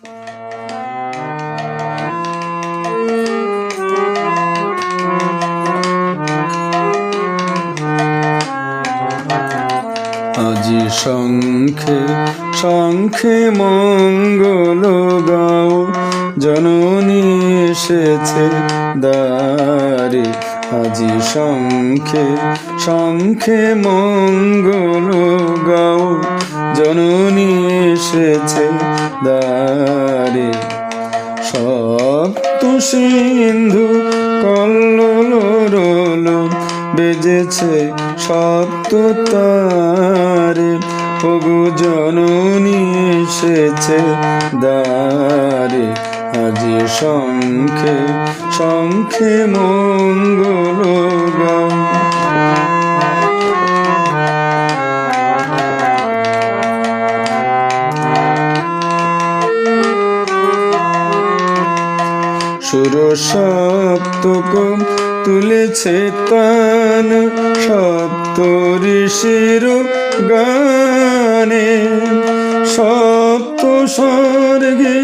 আজি শঙ্খে শঙ্খে মঙ্গল গাও। জননী এসেছে দ্বারে। আজি শঙ্খে শঙ্খে মঙ্গল গাও। জননী এসেছে দ্বারে সপ্ত সিন্ধু কল্লোল বেজেছে সপ্ত তারে। ওগো জননী এসেছে দ্বারে আজি শঙ্খে শঙ্খে মঙ্গল সুর সপ্তক তুলেছে তান সপ্ত ঋষির গানে, সপ্ত স্বর্গে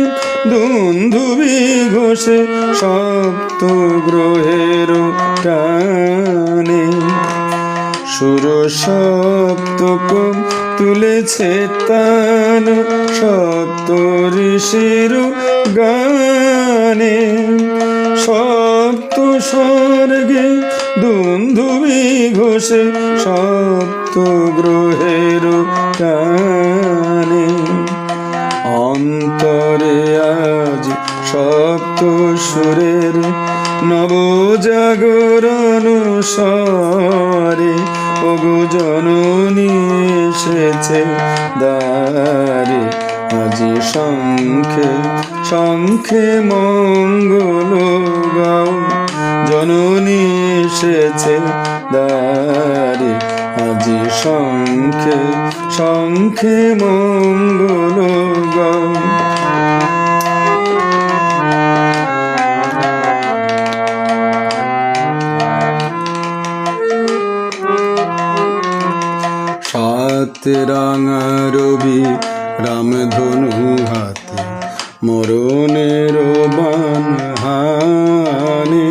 দুন্ধুবি ঘোষে সপ্ত গ্রহের টানে সুর সপ্তক তুলেছে তান সপ্ত ঋষির গানে। সপ্ত স্বর্গে দুন্ধুবি ঘোষে সপ্ত গ্রহের টানে। অন্তরে আজ সপ্ত সুরের নবজাগরণ সরে ওগো জননী এসেছে দারে আজি শঙ্খে শঙ্খে মঙ্গল গাও। জননী এসেছে দারে আজি শঙ্খে শঙ্খে মঙ্গল গাও। সাত রাঙা রবি রামধনু হাতে মরণের বান হানে।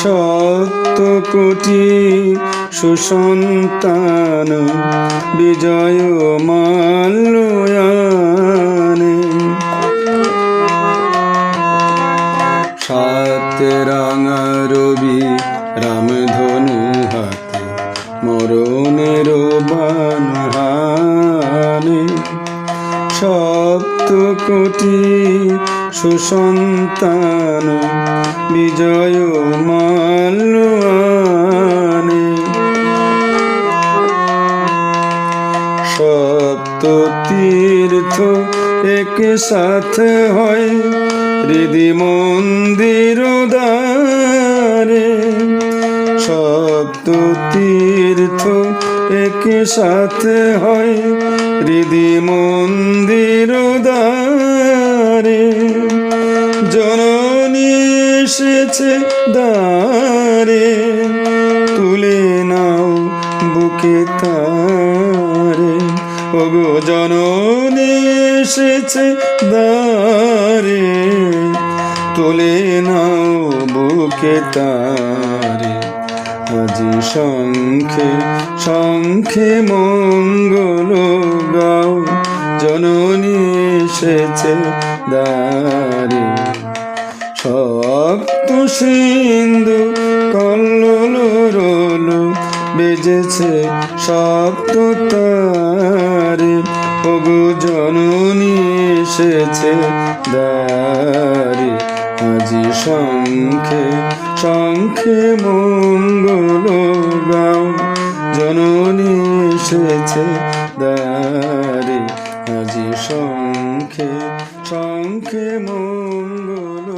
সত্য কোটি সুসন্তান বিজয় মাল্যয়ানে সুসন্তান, বিজয় মাল্যয়ানে সপ্ত তীর্থ এক সাথে হয় হৃদি মন্দির দ্বারে। সপ্ত তীর্থ এক সাথে হয় হৃদি মন্দির এসেছে দ্বারে তুলে নাও বুকে তারে। ওগো, জননী এসেছে দ্বারে তুলে নাও বুকে তারে। আজি শঙ্খে শঙ্খে মঙ্গল গাও, জননী এসেছে দ্বারে বেজেছে সপ্ত তারে। ওগো জননী এসেছে দ্বারে। আজি শঙ্খে শঙ্খে মঙ্গল গাও। জননী এসেছে দ্বারে। আজি শঙ্খে শঙ্খে মঙ্গল